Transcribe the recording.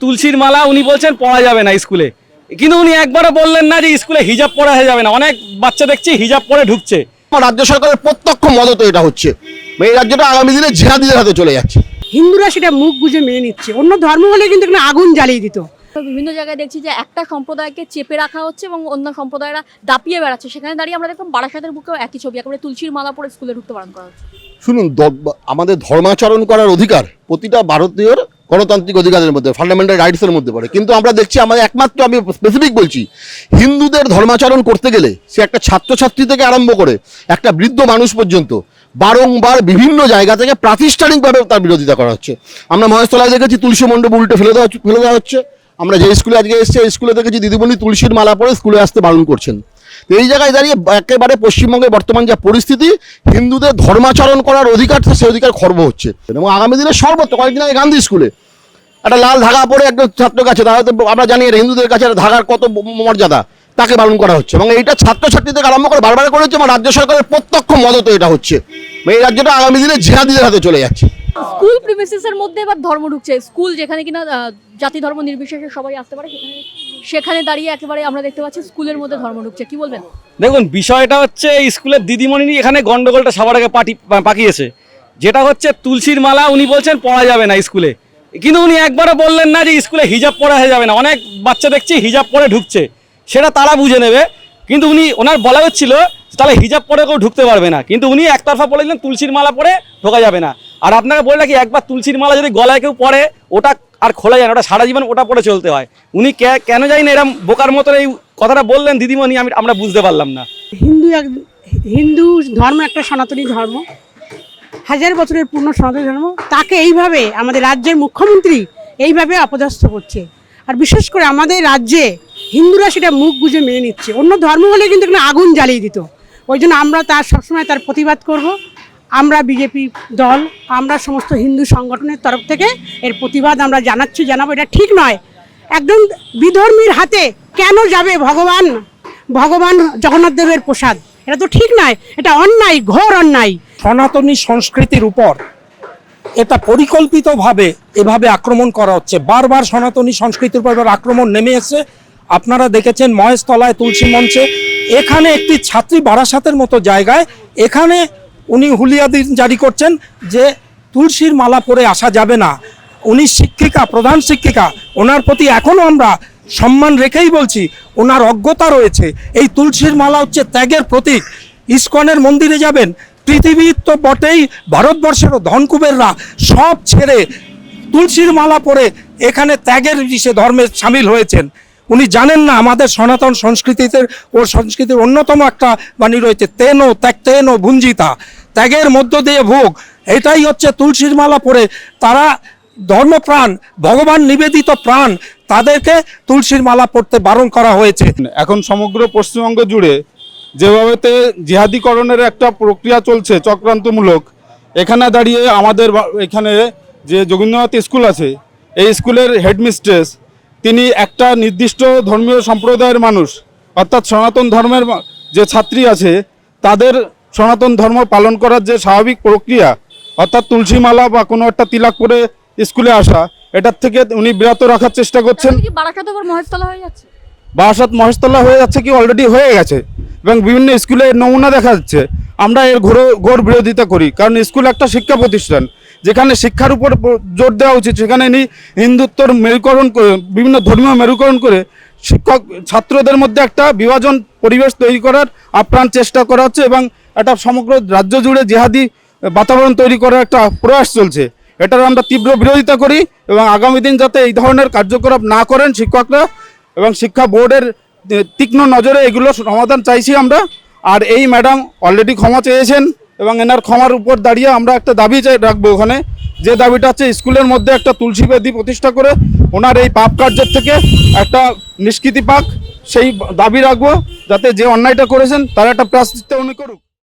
তুলসীর মালা উনি বলছেন পড়া যাবে না স্কুলে। কিন্তু উনি একবারও বললেন না যে স্কুলে হিজাব পরা হয়ে যাবে না। অনেক বাচ্চা দেখছি হিজাব পরে ঢুকছে। রাজ্য সরকারের প্রত্যক্ষ মদত এটা হচ্ছে। এই রাজ্যটা আগামী দিনে জিহাদিদের হাতে চলে যাচ্ছে। হিন্দুরা সেটা মুখ বুঝে মেনে নিচ্ছে। অন্য ধর্ম হলে কিন্তু এখানে আগুন জ্বালিয়ে দিত। বিভিন্ন জায়গায় দেখছি যে একটা সম্প্রদায়কে চেপে রাখা হচ্ছে এবং অন্য সম্প্রদায়রা দাপিয়ে বেড়াচ্ছে। সেখানে দাঁড়িয়ে আমরা দেখলাম বারাসাতের বুকেও একই ছবি। একেবারে তুলসীর মালা পরে স্কুলে ঢুকতে বারণ করা হচ্ছে। শুনুন আমাদের ধর্মাচরণ করার অধিকার প্রতিটা ভারতীয়র গণতান্ত্রিক অধিকারের মধ্যে ফান্ডামেন্টাল রাইটসের মধ্যে পড়ে। কিন্তু আমরা দেখছি আমাদের একমাত্র আমি স্পেসিফিক বলছি, হিন্দুদের ধর্মাচরণ করতে গেলে সে একটা ছাত্রছাত্রী থেকে আরম্ভ করে একটা বৃদ্ধ মানুষ পর্যন্ত বারংবার বিভিন্ন জায়গা থেকে প্রাতিষ্ঠানিকভাবে তার বিরোধিতা করা হচ্ছে। আমরা মহেশতলায় দেখেছি, তুলসী মণ্ডপ উল্টে ফেলে দেওয়া ফেলে দেওয়া হচ্ছে। আমরা যে স্কুলে আজকে এসেছি স্কুলে দেখেছি, দিদিমণি তুলসীর মালা পরে স্কুলে আসতে বারণ করছেন। তো এই জায়গায় দাঁড়িয়ে একেবারে পশ্চিমবঙ্গের বর্তমান যা পরিস্থিতি, হিন্দুদের ধর্মাচরণ করার অধিকার সে অধিকার খর্ব হচ্ছে। এবং আগামী দিনে সর্বত্র, কয়েকদিন আগে গান্ধী স্কুলে, একটা লাল ধাগা পরে একটা ছাত্র কাছে তাহলে তো আমরা জানি হিন্দুদের কাছে ধাগার কত মর্যাদা, তাকে পালন করা হচ্ছে। এবং এইটা ছাত্রছাত্রী থেকে আরম্ভ করে বারবার করে হচ্ছে আমার রাজ্য সরকারের প্রত্যক্ষ মদত এটা হচ্ছে। এই রাজ্যটা আগামী দিনে জিহাদিদের হাতে চলে যাচ্ছে। স্কুল প্রিমিসেসের মধ্যে এবার ধর্ম ঢুকছে। স্কুল যেখানে কিনা জাতি ধর্ম নির্বিশেষে সবাই আসতে পারে, সেখানে সেখানে দাঁড়িয়ে একেবারে আমরা দেখতে পাচ্ছি স্কুলের মধ্যে ধর্ম ঢুকছে। কি বলবেন? দেখুন, বিষয়টা হচ্ছে স্কুলের দিদিমণি এখানে গন্ডগোলটা সবার আগে পাটি পাকিয়েছে। যেটা হচ্ছে তুলসীর মালা, উনি বলছেন পড়া যাবে না স্কুলে। কিন্তু উনি একবারও বললেন না যে স্কুলে হিজাব পরা যাবে না। অনেক বাচ্চা দেখছি হিজাব পরে ঢুকছে। সেটা তারা বুঝে নেবে। কিন্তু উনি, ওনার বলা হচ্ছিল, তাহলে হিজাব পরে কেউ ঢুকতে পারবে না। কিন্তু উনি একতরফা বলে দিলেন তুলসীর মালা পরে ঢোকা যাবে না। আর আপনাকে বলে রাখি, একবার তুলসীর মালা যদি গলায় কেউ পরে, ওটা আর খোলা যায় না, ওটা সারা জীবন ওটা পরে চলতে হয়। উনি কেন জানি না, এরম বোকার মতন এই কথাটা বললেন দিদিমণি, আমি, আমরা বুঝতে পারলাম না। হিন্দু এক, হিন্দু ধর্ম একটা সনাতনী ধর্ম। হাজার বছরের পূর্ণ সনাতনী ধর্ম, তাকে এইভাবে আমাদের রাজ্যের মুখ্যমন্ত্রী এইভাবে অপদস্থ করছে। আর বিশেষ করে আমাদের রাজ্যে হিন্দুরা সেটা মুখ বুঝে মেনে নিচ্ছে। অন্য ধর্ম হলে কিন্তু এখানে আগুন জ্বালিয়ে দিত। ওই জন্য আমরা তার সবসময় তার প্রতিবাদ করব। আমরা বিজেপি দল, আমরা সমস্ত হিন্দু সংগঠনের তরফ থেকে এর প্রতিবাদ আমরা জানাচ্ছি, জানাব। এটা ঠিক নয়। একজন বিধর্মীর হাতে কেন যাবে ভগবান? ভগবান জগন্নাথ দেবের প্রসাদ। এটা তো ঠিক নয়। এটা অন্যায়, ঘোর অন্যায়। সনাতনী সংস্কৃতির উপর এটা পরিকল্পিতভাবে এভাবে আক্রমণ করা হচ্ছে। বারবার সনাতনী সংস্কৃতির উপর আক্রমণ নেমে এসে আপনারা দেখেছেন মহেশতলায় তুলসী মঞ্চে। এখানে একটি ছাত্রী বারাসাতের মতো জায়গায়। এখানে উনি হুলিয়াদি জারি করছেন যে তুলসীর মালা পরে আসা যাবে না। উনি শিক্ষিকা, প্রধান শিক্ষিকা, ওনার প্রতি এখনও আমরা সম্মান রেখেই বলছি, ওনার অজ্ঞতা রয়েছে। এই তুলসীর মালা হচ্ছে ত্যাগের প্রতীক। ইস্কনের মন্দিরে যাবেন, পৃথিবীর তো বটেই ভারতবর্ষেরও ধনকুবেররা সব ছেড়ে তুলসীর মালা পরে এখানে ত্যাগের সে ধর্মে সামিল হয়েছেন। উনি জানেন না আমাদের সনাতন সংস্কৃতিতে ও সংস্কৃতির অন্যতম একটা বাণী রয়েছে, তেনো ত্যাগ, তেনো ভুঞ্জিতা। ত্যাগের মধ্য দিয়ে ভোগ। এটাই হচ্ছে তুলসীর মালা পরে তারা ধর্মপ্রাণ, ভগবান নিবেদিত প্রাণ, তাদেরকে তুলসীর মালা পড়তে বারণ করা হয়েছে। এখন সমগ্র পশ্চিমবঙ্গ জুড়ে যেভাবেতে জিহাদিকরণের একটা প্রক্রিয়া চলছে চক্রান্তমূলক, এখানে দাঁড়িয়ে আমাদের এখানে যে যোগীন্দ্রনাথ স্কুল আছে, এই স্কুলের হেডমিস্ট্রেস, তিনি একটা নির্দিষ্ট ধর্মীয় সম্প্রদায়ের মানুষ, অর্থাৎ সনাতন ধর্মের যে ছাত্রী আছে, তাদের সনাতন ধর্ম পালন করার যে স্বাভাবিক প্রক্রিয়া অর্থাৎ তুলসী মালা বা কোনো একটা তিলাক করে স্কুলে আসা এটার থেকে উনি বিরত রাখার চেষ্টা করছেন। বারাসাত মহেশতলা হয়ে যাচ্ছে? বারাসাত মহেশতলা হয়ে যাচ্ছে কি অলরেডি হয়ে গেছে। এবং বিভিন্ন স্কুলে নমুনা দেখা যাচ্ছে। আমরা এর ঘোর ঘোর বিরোধিতা করি। কারণ স্কুল একটা শিক্ষা প্রতিষ্ঠান। যেখানে শিক্ষার উপর জোর দেওয়া উচিত। সেখানে নি হিন্দুত্বর মেরুকরণ করে বিভিন্ন ধর্মীয় মেরুকরণ করে শিক্ষক ছাত্রদের মধ্যে একটা বিভাজন পরিবেশ তৈরি করার আপ্রাণ চেষ্টা করা হচ্ছে এবং একটা সমগ্র রাজ্য জুড়ে জেহাদি বাতাবরণ তৈরি করার একটা প্রয়াস চলছে। এটার আমরা তীব্র বিরোধিতা করি এবং আগামী দিন যাতে এই ধরনের কার্যকলাপ না করেন শিক্ষকরা এবং শিক্ষা বোর্ডের তীক্ষ্ণ নজরে এগুলো সমাধান চাইছি আমরা। আর এই ম্যাডাম অলরেডি ক্ষমা চেয়েছেন এবং এনার ক্ষমার উপর দাঁড়িয়ে আমরা একটা দাবি চাই রাখব ওখানে। যে দাবিটা হচ্ছে স্কুলের মধ্যে একটা তুলসী বেদি প্রতিষ্ঠা করে ওনার এই পাপ কার্যের থেকে একটা নিষ্কৃতি পাক, সেই দাবি রাখব। যাতে যে অন্যায়টা করেছেন, তার একটা প্রাশ্চিত্য উনি করুক।